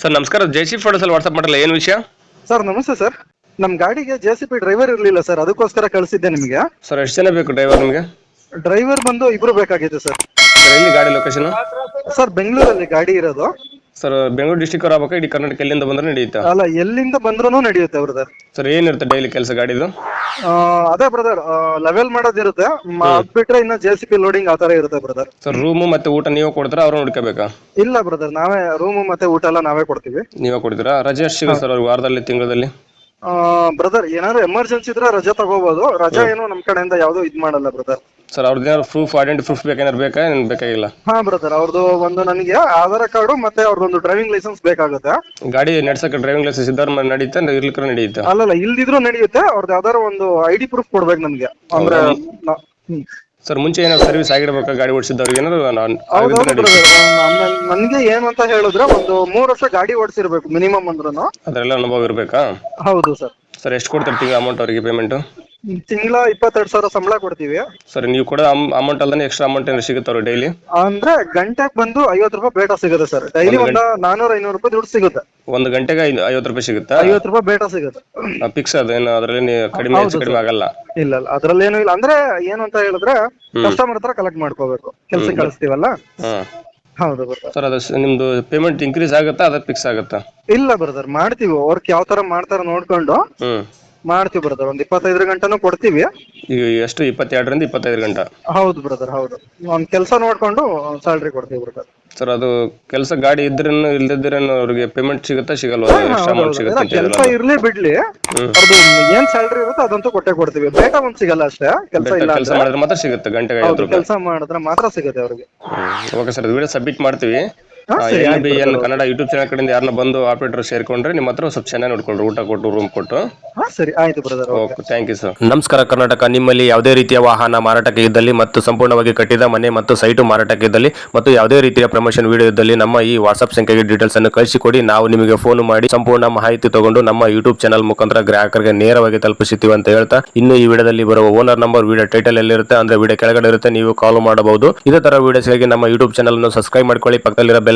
Sir ನಮಸ್ಕಾರ. J C ಫೋಟೋಸಲ್ಲಿ WhatsApp ಮಾಡಲ್ಲ ಏನು ವಿಷಯ? ಸರ್ ನಮಸ್ತೆ ಸರ್. ನಮ್ಮ ಗಾಡಿಗೆ ಜೆ ಸಿ ಪಿ ಡ್ರೈವರ್ ಇರಲಿಲ್ಲ ಸರ್ ಅದಕ್ಕೋಸ್ಕರ ಕಳಿಸಿದ್ದೆ ನಿಮಗೆ. ಸರ್ ಎಷ್ಟು ಜನ ಬೇಕು ಡ್ರೈವರ್ ನಿಮಗೆ? ಡ್ರೈವರ್ ಬಂದು ಇಬ್ರು ಬೇಕಾಗಿತ್ತು ಸರ್. ಸರ್ ಎಲ್ಲಿ ಗಾಡಿ ಲೊಕೇಶನ್ ಸರ್ ಬೆಂಗಳೂರಲ್ಲಿ ಗಾಡಿ ಇರೋದು. ಸರ್ ಬೆಂಗಳೂರು ಡಿಸ್ಟಿಕ್ ಅವ್ರು ಆಗ್ಬೇಕಾ? ಇಡೀ ಕರ್ನಾಟಕ ಎಲ್ಲಿಂದ ಬಂದ್ರೆ ನಡೆಯುತ್ತೆ? ಅಲ್ಲ ಎಲ್ಲಿಂದ ಬಂದ್ರೂ ನಡೆಯುತ್ತೆ ಬ್ರದರ್ ಸರ್ ಏನಿರುತ್ತೆ ಡೈಲಿ ಕೆಲಸ ಗಾಡಿದು? ಅದೇ ಬ್ರದರ್ ಲೆವೆಲ್ ಮಾಡೋದಿರುತ್ತೆ. ಅದ್ ಬಿಟ್ರೆ ಇನ್ನ ಜೆ ಸಿ ಪಿ ಲೋಡಿಂಗ್ ಆತರ ಇರುತ್ತೆ ಬ್ರದರ್ ಸರ್ ರೂಮು ಮತ್ತೆ ಊಟ ನೀವೇ ಕೊಡ್ತಾರ? ಅವ್ರು ನೋಡ್ಕೋಬೇಕಾ ಇಲ್ಲ ಬ್ರದರ್ ನಾವೇ ರೂಮು ಮತ್ತೆ ಊಟ ಎಲ್ಲ ನಾವೇ ಕೊಡ್ತೀವಿ. ನೀವೇ ಕೊಡ್ತೀರಾ? ರಜೆ ಎಷ್ಟು ಸಿಗುತ್ತೆ ಸರ್ ಅವ್ರಿಗೆ ವಾರದಲ್ಲಿ ತಿಂಗಳಲ್ಲಿ ಬ್ರದರ್ ಏನಾದ್ರು ಎಮರ್ಜೆನ್ಸಿ ಇದ್ರೆ ರಜೆ ತಗೋಬಹುದು ರಜೆ ಏನು ನಮ್ ಕಡೆಯಿಂದ ಯಾವ್ದು ಇದ್ ಮಾಡಲ್ಲ ಬ್ರದರ್ ಸರ್ ಅವ್ರದ್ದು ಏನಾದ್ರು ಪ್ರೂಫ್ ಐಡೆಂಟಿ ಪ್ರೂಫ್ ಬೇಕೇನಾದ್ರು ಬೇಕಾ? ಏನು ಬೇಕಾಗಿಲ್ಲ? ಹಾ ಬ್ರದರ್ ಅವ್ರದ್ದು ಒಂದು ನನಗೆ ಆಧಾರ್ ಕಾರ್ಡು ಮತ್ತೆ ಅವ್ರದ್ದೊಂದು ಡ್ರೈವಿಂಗ್ ಲೈಸೆನ್ಸ್ ಬೇಕಾಗುತ್ತೆ. ಗಾಡಿ ನಡ್ಸಕ್ಕೆ ಡ್ರೈವಿಂಗ್ ಲೈಸೆನ್ಸ್ ಇದ್ದಾರ ಮೇಲೆ ನಡೀತಾ ಇರ್ಲಿಕ್ಕೆ ನಡೆಯುತ್ತೆ ಅಲ್ಲಲ್ಲ ಇಲ್ದಿದ್ರು ನಡೆಯುತ್ತೆ ಅವ್ರದ್ದು ಯಾವ್ದಾದ್ರು ಒಂದು ಐ ಡಿ ಪ್ರೂಫ್ ಕೊಡ್ಬೇಕು ನಮ್ಗೆ. ಅಂದ್ರೆ ನ- ಹ್ಮ್. ಸರ್ ಮುಂಚೆ ಏನಾದ್ರು ಸರ್ವಿಸ್ ಆಗಿರ್ಬೇಕಾ ಗಾಡಿ ಓಡಿಸಿದವ್ರಿಗೆ ಏನಾದ್ರು ನಾನು ಹೌದೌದು brother. ಆಮೇಲೆ ನನ್ಗೆ ಏನು ಅಂತ ಹೇಳಿದ್ರೆ ಒಂದು ಮೂರ್ ವರ್ಷ ಗಾಡಿ ಓಡಿಸಿರ್ಬೇಕು ಮಿನಿಮಮ್ ಅಂದ್ರೂ ಅದರೆಲ್ಲ ಅನುಭವ ಇರಬೇಕಾ? ಹೌದು ಸರ್ ಸರ್ ಎಷ್ಟು ಕೊಡ್ತಾರೆ ತಿಂಗಳ ಅಮೌಂಟ್ ಅವರಿಗೆ ಪೇಮೆಂಟು ತಿಂಗಳ ಇಪ್ಪತ್ತೆರಡು ಸಾವಿರ ಸಂಬಳ ಕೊಡ್ತೀವಿ. ಸರ್ ನೀವು ಕೂಡ ಅಮೌಂಟ್ ಅಲ್ಲದೆ ಎಕ್ಸ್ಟ್ರಾ ಅಮೌಂಟ್ ಏನಾದ್ರು ಸಿಗುತ್ತೆ ಅವ್ರು ಡೈಲಿ ಅಂದ್ರೆ ಗಂಟೆಗೆ ಬಂದು ಐವತ್ತು ರೂಪಾಯಿ ಬೇಟ ಸಿಗುತ್ತೆ ಸರ್. ಡೈಲಿ ಒಂದು ನಾನೂರ ಐನೂರು ರೂಪಾಯಿ ದುಡ್ಡು ಸಿಗುತ್ತೆ. ಒಂದು ಗಂಟೆಗೆ ಐದು ಐವತ್ತು ರೂಪಾಯಿ ಸಿಗುತ್ತಾ? ಐವತ್ತು ರೂಪಾಯಿ ಬೇಟ ಸಿಗುತ್ತೆ. ಫಿಕ್ಸ್ ಅದೇನು ಅದರಲ್ಲಿ ನೀವು ಕಡಿಮೆ ಹೆಚ್ಚು ಕಡಿಮೆ ಆಗಲ್ಲ. ಇಲ್ಲ ಇಲ್ಲ ಏನೂ ಇಲ್ಲ. ಅಂದ್ರೆ ಏನು ಅಂತ ಹೇಳಿದ್ರೆ ಕಸ್ಟಮರ್ ಹತ್ರ ಕಲೆಕ್ಟ್ ಮಾಡ್ಕೋಬೇಕು. ಕೆಲಸ ಕಳಿಸ್ತೀವಲ್ಲ? ಹಾಂ. ಹೌದು ಸರ್. ಅದು ಸ- ನಿಮ್ದು ಪೇಮೆಂಟ್ ಇನ್ಕ್ರೀಸ್ ಆಗುತ್ತಾ ಅದು ಫಿಕ್ಸ್ ಆಗುತ್ತಾ? ಇಲ್ಲ ಬ್ರದರ್ ಮಾಡ್ತೀವಿ. ವರ್ಕ್ ಯಾವ ತರ ಮಾಡ್ತಾರ ನೋಡ್ಕೊಂಡು ಮಾಡ್ತೀವಿ ಬ್ರದರ್ ಒಂದ್ ಇಪ್ಪತ್ತೈದು ಗಂಟೆನೂ ಕೊಡ್ತೀವಿ. ಈಗ ಎಷ್ಟು? ಇಪ್ಪತ್ತೆರಡರಿಂದ ಇಪ್ಪತ್ತೈದು ಗಂಟೆ. ಹೌದು ಬ್ರದರ್ ಹೌದು. ಒಂದ್ ಕೆಲಸ ನೋಡ್ಕೊಂಡು ಸ್ಯಾಲ್ರಿ ಕೊಡ್ತೀವಿ ಬ್ರದರ್ ಸರ್ ಅದು ಕೆಲಸ ಗಾಡಿ ಇದ್ರೇನು ಇಲ್ದಿದ್ರೇನು ಅವ್ರಿಗೆ ಪೇಮೆಂಟ್ ಸಿಗುತ್ತಾ ಸಿಗಲ್ವಾ? ಎಕ್ಸ್ಟ್ರಾ ಅಮೌಂಟ್ ಸಿಗುತ್ತೆ ಅಂತ ಕೆಲಸ ಇರ್ಲಿ ಬಿಡ್ಲಿ. ಅದು ಏನ್ ಸ್ಯಾಲ್ರಿ ಇರುತ್ತೆ ಅದಂತೂ ಕೊಟ್ಟೆ ಕೊಡ್ತೀವಿ. ಬೇಟ ಒಂದ್ ಸಿಗಲ್ಲ ಅಷ್ಟೇ ಕೆಲಸ ಇಲ್ಲ ಕೆಲಸ ಮಾಡಿದ್ರೆ ಮಾತ್ರ ಸಿಗುತ್ತೆ ಗಂಟೆಗೆ ಐವತ್ತು ರೂಪಾಯಿ ಕೆಲಸ ಮಾಡಿದ್ರೆ ಮಾತ್ರ ಸಿಗುತ್ತೆ ಅವ್ರಿಗೆ. ಓಕೆ ಸರ್ ವಿಡಿಯೋ ಸಬ್ಮಿಟ್ ಮಾಡ್ತೀವಿ. N B N Kannada YouTube channel ಕಡೆಯಿಂದ ಯಾರನ್ನ ಬಂದು ಆಪರೇಟರ್ ಸೇರ್ಕೊಂಡ್ರೆ ನಿಮ್ಮ ಹತ್ರ ಸ್ವಲ್ಪ ಚೆನ್ನಾಗಿ ನೋಡ್ಕೊಳ್ರಿ ಊಟ ಕೊಟ್ಟು ರೂಮ್ ಕೊಟ್ಟು. ಹಾ ಸರಿ ಆಯ್ತು brother okay thank you sir ನಮಸ್ಕಾರ ಕರ್ನಾಟಕ. ನಿಮ್ಮಲ್ಲಿ ಯಾವುದೇ ರೀತಿಯ ವಾಹನ ಮಾರಾಟಕ್ಕೆ ಇದ್ದಲ್ಲಿ ಮತ್ತು ಸಂಪೂರ್ಣವಾಗಿ ಕಟ್ಟಿದ ಮನೆ ಮತ್ತು ಸೈಟು ಮಾರಾಟಕ್ಕೆ ಇದ್ದಲ್ಲಿ ಮತ್ತು ಯಾವುದೇ ರೀತಿಯ ಪ್ರಮೋಷನ್ ವಿಡಿಯೋ ಇದ್ದಲ್ಲಿ ನಮ್ಮ ಈ ವಾಟ್ಸ್ಆಪ್ ಸಂಖ್ಯೆಗೆ ಡೀಟೇಲ್ಸ್ ಅನ್ನು ಕಳಿಸಿಕೊಡಿ. ನಾವು ನಿಮಗೆ ಫೋನ್ ಮಾಡಿ ಸಂಪೂರ್ಣ ಮಾಹಿತಿ ತಗೊಂಡು ನಮ್ಮ ಯೂಟ್ಯೂಬ್ ಚಾನಲ್ ಮುಖಾಂತರ ಗ್ರಾಹಕರಿಗೆ ನೇರವಾಗಿ ತಲುಪಿಸುತ್ತೀವಿ ಅಂತ ಹೇಳ್ತಾ ಇನ್ನು ಈ ವಿಡಿಯೋದಲ್ಲಿ ಬರುವ ಓನರ್ ನಂಬರ್ ವಿಡಿಯೋ ಟೈಟಲ್ ಎಲ್ಲಿರುತ್ತೆ ಅಂದ್ರೆ ವಿಡಿಯೋ ಕೆಳಗಡೆ ಇರುತ್ತೆ ನೀವು ಕಾಲ್ ಮಾಡಬಹುದು. ಇದೇ ತರ ವಿಡಿಯೋಸ್ಗಾಗಿ ನಮ್ಮ ಯೂಟ್ಯೂಬ್ ಚಾನಲ್ ಅನ್ನು ಸಬ್ಸ್ಕ್ರೈಬ್ ಮಾಡ್ಕೊಳ್ಳಿ. ಪಕ್ಕದಲ್ಲಿರೋ